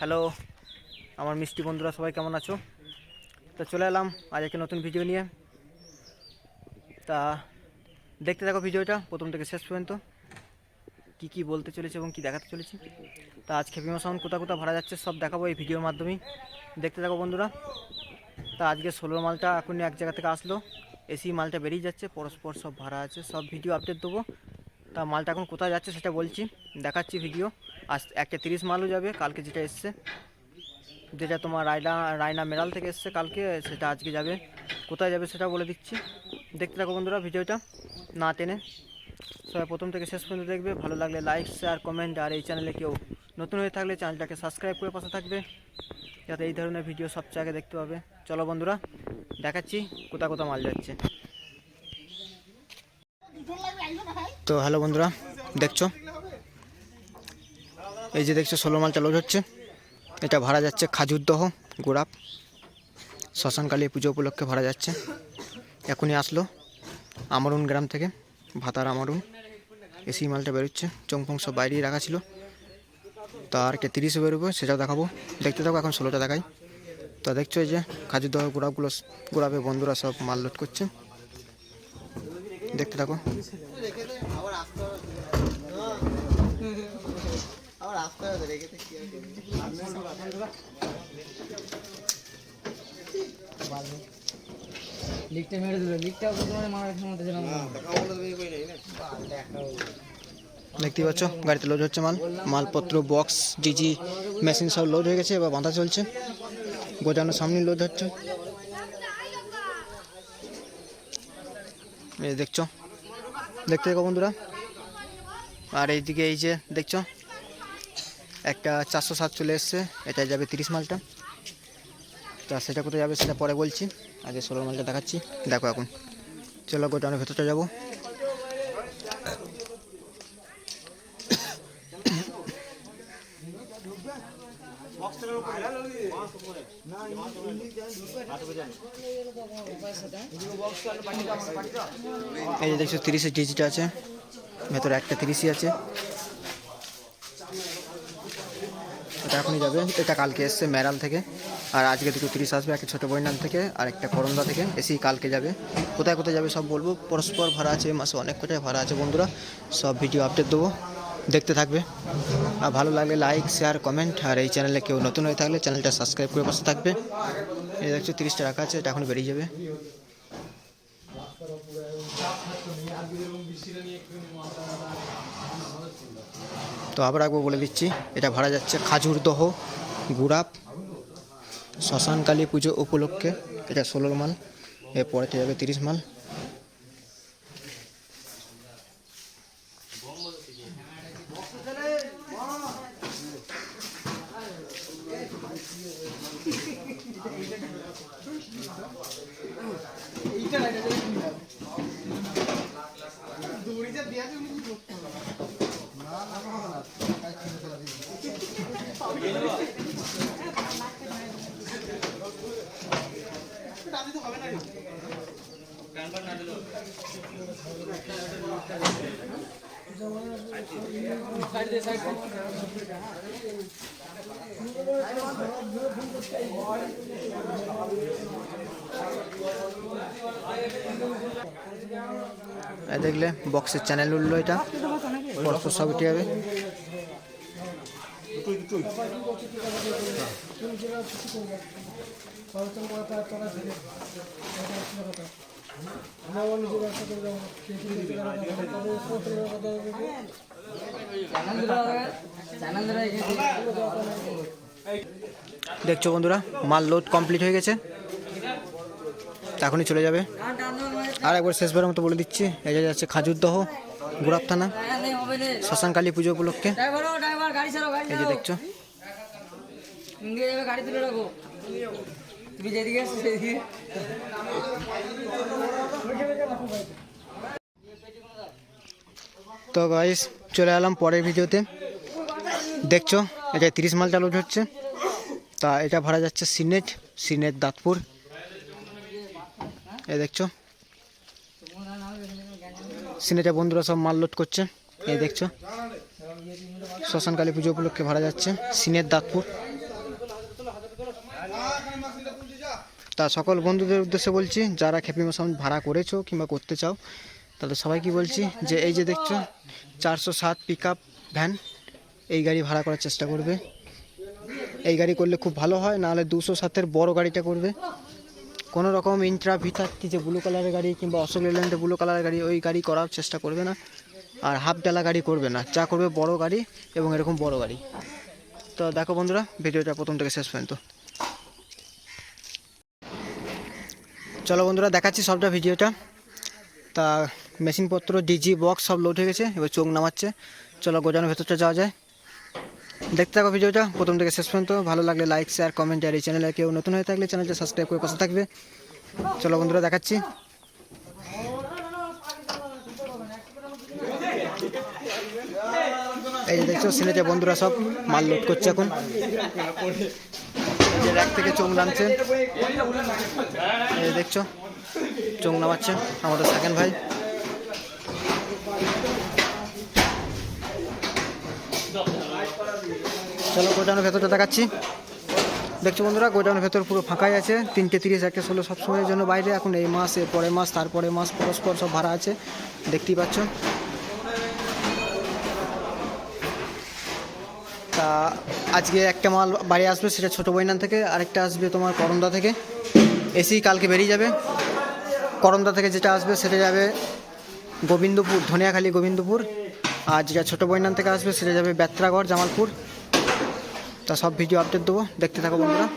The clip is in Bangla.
হ্যালো, আমার মিষ্টি বন্ধুরা সবাই কেমন আছো? তো চলে এলাম আজ একটা নতুন ভিডিও নিয়ে। তা দেখতে থাকো ভিডিওটা প্রথম থেকে শেষ পর্যন্ত। কি কি বলতে চলেছে এবং কি দেখাতে চলেছি। তা আজকে খেপিমা সাউন্ড কোথা কোথা ভাড়া যাচ্ছে সব দেখাবো এই ভিডিওর মাধ্যমেই দেখতে থাকো বন্ধুরা। তা আজকে ষোলো মালটা এখন এক জায়গা থেকে আসলো। এসি মালটা বেরিয়ে যাচ্ছে, পরস্পর সব ভাড়া আছে, সব ভিডিও আপডেট দেবো। তা মালটা এখন কোথায় যাচ্ছে সেটা বলছি, দেখাচ্ছি ভিডিও আজ একটা তিরিশ মালও যাবে, কালকে যেটা এসছে। যেটা তোমার রায়না রায়না মেরাল থেকে এসছে কালকে, সেটা আজকে যাবে। কোথায় যাবে সেটা বলে দিচ্ছি। দেখতে থাকো বন্ধুরা ভিডিওটা, না টেনে। সবাই প্রথম থেকে শেষ পর্যন্ত দেখবে। ভালো লাগলে লাইক শেয়ার কমেন্ট আর এই চ্যানেলে কেউ নতুন হয়ে থাকলে চ্যানেলটাকে সাবস্ক্রাইব করে পাশে থাকবে, যাতে এই ধরনের ভিডিও সবচেয়ে আগে দেখতে পাবে। চলো বন্ধুরা, দেখাচ্ছি কোথা কোথা মাল যাচ্ছে। তো হ্যালো বন্ধুরা, দেখছ? এই যে দেখছ, ষোলো মাল চালু হচ্ছে। এটা ভাড়া যাচ্ছে খাজুরদহ গোড়াপ শ্মশানকালী পুজো উপলক্ষে ভাড়া যাচ্ছে। এখনই আসলো আমরুন গ্রাম থেকে, ভাতার আমরুন। এসি মালটা বেরোচ্ছে, চংফং সব বাইরেই রাখা ছিল। তা আর কে তিরিশে বেরোবে, সেটাও দেখাবো। দেখতে থাকো, এখন ষোলোটা দেখাই। তো দেখছ এই যে খাজুরদহ গোড়াপগুলো গোড়াপে বন্ধুরা সব মাল লোড করছে। দেখতে থাকো। লিকটা মেরে দিল। লিকটা তোমার মারা দেখতে পাচ্ছ গাড়িতে লোড হচ্ছে মাল। মালপত্র বক্স জিজি মেশিন সব লোড হয়ে গেছে এবার বাঁধা চলছে। গোজানোর সামনে লোড হচ্ছে। এই দেখছ। দেখতে দেখো বন্ধুরা। আর এইদিকে এই যে দেখছ, একটা চারশো সাত চলে এসছে এটা যাবে তিরিশ মালটা। তা সেটা কোথায় যাবে সেটা পরে বলছি। আগে ষোলো মালটা দেখাচ্ছি। দেখো এখন। চলো গোটানোর ভেতরটা যাব। এই যে দেখছ, তিরিশের ডিজিট আছে। ভেতরে একটা তিরিশই আছে। এটা এখনই যাবে। এটা কালকে এসছে মেরাল থেকে। আর আজকে দুটো তিরিশ আসবে, একটা ছোটো বইনাল থেকে, আর একটা করন্দা থেকে। এসি কালকে যাবে। কোথায় কোথায় যাবে সব বলব। পরস্পর ভাড়া আছে, মাসে অনেক কোথায় ভাড়া আছে বন্ধুরা। সব ভিডিও আপডেট দেবো। দেখতে থাকবে। আর ভালো লাগলে লাইক শেয়ার কমেন্ট আর এই চ্যানেলে কেউ নতুন হয়ে থাকলে চ্যানেলটা সাবস্ক্রাইব করে পাশে থাকবে। এই দেখছ তিরিশটা রাখা আছে এটা এখন বেরিয়ে যাবে। তো আবার একবার বলে দিচ্ছি, এটা ভাড়া যাচ্ছে খাজুরদহ গুড়াপ শ্মশানকালী পুজো উপলক্ষে। এটা ষোলোর মাল, এরপরে যাবে তিরিশ মাল। এই দেখলে বক্সের চ্যানেল উঠল এটা। পরস্পর সব উঠে যাবে। দেখছ বন্ধুরা, মাল লোড কমপ্লিট হয়ে গেছে। এখনই চলে যাবে। আর একবার শেষবারের মতো বলে দিচ্ছি, এই যে যাচ্ছে খাজুরদহ গুড়াপ থানা, শ্মশানকালী পুজো উপলক্ষে। এই যে দেখছ। তো গাইস চলে এলাম পরের ভিডিওতে। দেখছ এটা তিরিশ মাল চালু হচ্ছে। তা এটা ভাড়া যাচ্ছে সিনেট সিনেট দাঁতপুর। এই দেখছ। সিনেটে বন্ধুরা সব মাল লোড করছে। এই দেখছ। শ্মশান কালী পুজো উপলক্ষে ভাড়া যাচ্ছে। সিনের দাঁতপুর। তা সকল বন্ধুদের উদ্দেশ্যে বলছি, যারা খেপি মশান ভাড়া করেছ কিংবা করতে চাও তাদের সবাইকে বলছি যে এই যে দেখছ, চারশো সাত পিক ভ্যান এই গাড়ি ভাড়া করার চেষ্টা করবে। এই গাড়ি করলে খুব ভালো হয়, নাহলে দুশো সাতের বড় গাড়িটা করবে। কোনো রকম ইন্ট্রা ভিতার্থী যে ব্লু কালারের গাড়ি কিংবা অশোক লেল্যান্ডের ব্লু কালারের গাড়ি, ওই গাড়ি করার চেষ্টা করবে না। আর হাফ ডালা গাড়ি করবে না। যা করবে বড় গাড়ি এবং এরকম বড় গাড়ি। তো দেখো বন্ধুরা, ভিডিওটা প্রথম থেকে শেষ পর্যন্ত। চলো বন্ধুরা, দেখাচ্ছি সবটা ভিডিওটা। তা, মেশিনপত্র ডিজি বক্স সব লোড হয়ে গেছে, এবার চোখ নামাচ্ছে। চলো গোজানোর ভেতরটা যাওয়া যায় দেখতে থাকো ভিডিওটা। প্রথম থেকে শেষ পর্যন্ত। ভালো লাগলে লাইক শেয়ার কমেন্ট আর এই চ্যানেলে কেউ নতুন হয়ে থাকলে চ্যানেলটা সাবস্ক্রাইব করে পাশে থাকবে। চলো বন্ধুরা, দেখাচ্ছি। এই দেখছ সিনেটে বন্ধুরা সব মাল লোড করছে এখন। র্যাক থেকে চোখ নামছে। এই দেখছ চোখ নামাচ্ছে আমাদের সেকেন্ড ভাই। চলো গোডাউনের ভেতরটা দেখাচ্ছি। দেখছ বন্ধুরা, গোডাউনের ভেতর পুরো ফাঁকাই আছে, তিনটে তিরিশ একটা ষোলো সব সময়ের জন্য বাইরে। এখন এই মাস, এর পরের মাস তারপরে মাস, পরস্পর সব ভাড়া আছে, দেখতেই পাচ্ছ। তা আজকে একটা মাল বাড়ি আসবে, সেটা ছোটো বইনান থেকে, আরেকটা আসবে তোমার করন্দা থেকে। এসি কালকে বেরিয়ে যাবে। করন্দা থেকে যেটা আসবে, সেটা যাবে গোবিন্দপুর, ধনিয়াখালী, গোবিন্দপুর। আর যেটা ছোটো বইনান থেকে আসবে, সেটা যাবে বেত্রাগড় জামালপুর। তা সব ভিডিও আপডেট দেবো। দেখতে থাকো বন্ধুরা।